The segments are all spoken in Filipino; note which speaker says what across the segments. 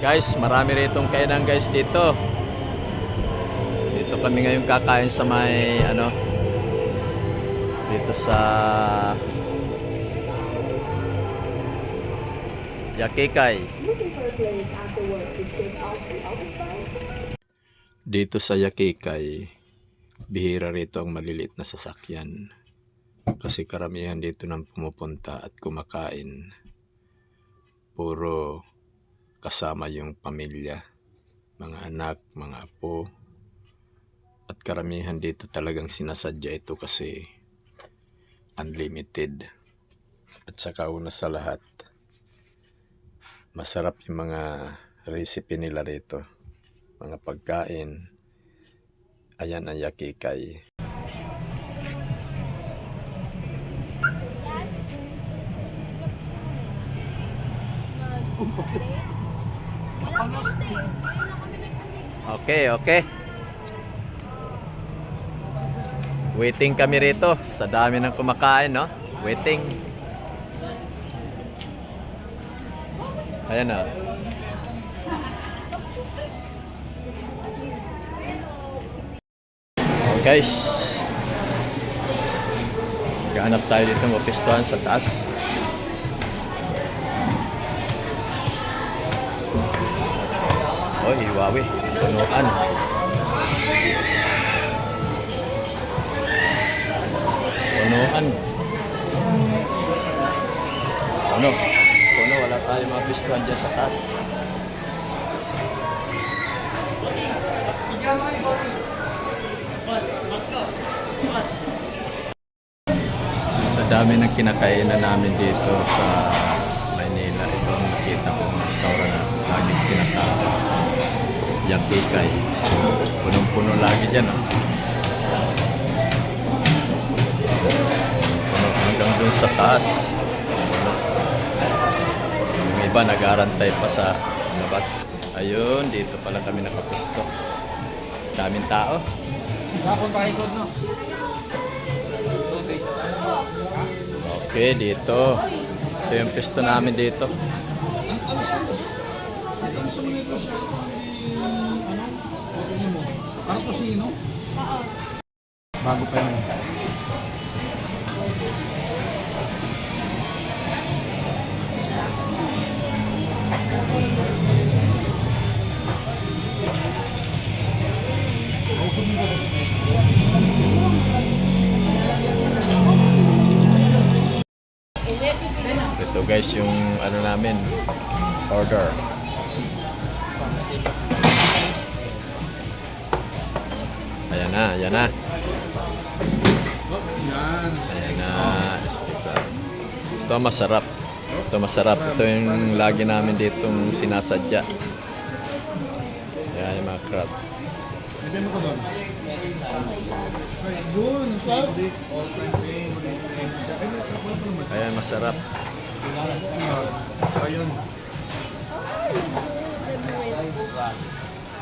Speaker 1: Guys, marami ritong kainan guys dito. Dito kami ngayon kakain sa may ano dito sa Yakikay. Dito sa Yakikay, bihira rito ang maliliit na sasakyan. Kasi karamihan dito nang pumupunta at kumakain. Puro kasama yung pamilya, mga anak, mga apo. At karamihan dito talagang sinasadya ito kasi unlimited. At saka una sa lahat, masarap yung mga recipe nila rito mga pagkain. Ayan ang yakikay. Okay, okay. Waiting kami rito. Sa dami ng kumakain, no? Waiting. Ayan, oh. Oh, guys. Gaanap tayo dito mapistuhan sa taas. Oh, hiwawi. Punuan. Punuan. Puno. Puno, wala tayo mapistuhan dyan sa taas. Sa dami ng kinakainan namin dito sa Yakikay. Punong-puno lagi dyan. Oh. Puno hanggang dun sa taas. Yung iba nag-arantay pa sa labas. Ayun, dito pala kami nakapusto. Daming tao.
Speaker 2: Sapon pa isod no?
Speaker 1: Okay, dito. Ito yung pisto namin dito.
Speaker 2: Ano to sino? Bago pa yun.
Speaker 1: Ito guys yung ano namin, order. Ayan na, ayan na.
Speaker 2: Yan.
Speaker 1: Ayan na. sticker. Ito masarap. Ito masarap. Ito yung lagi namin ditong sinasadya. Ayan yung mga crab.
Speaker 2: Ibigay mo ko doon. Doon. Naman.
Speaker 1: Ayan, masarap.
Speaker 2: Ayun.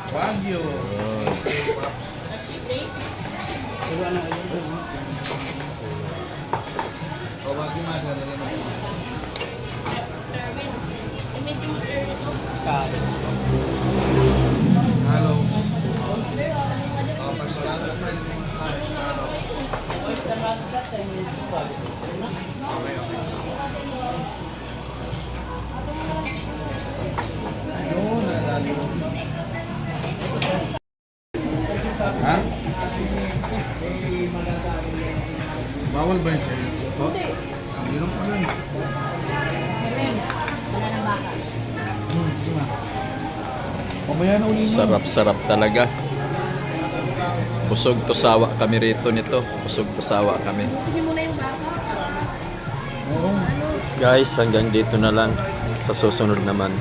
Speaker 2: Wagyu.
Speaker 1: Oh.
Speaker 2: Okay, okay. Bawal ba yun sa'yo? Hindi. Hindi lang pala yun. Hmm, sige na. Mamaya na uli mo.
Speaker 1: Sarap-sarap talaga. Busog to sawa kami rito nito. Busog to sawa kami.
Speaker 3: Sige muna yung baka.
Speaker 2: Oo.
Speaker 1: Guys, hanggang dito na lang. Sa susunod naman.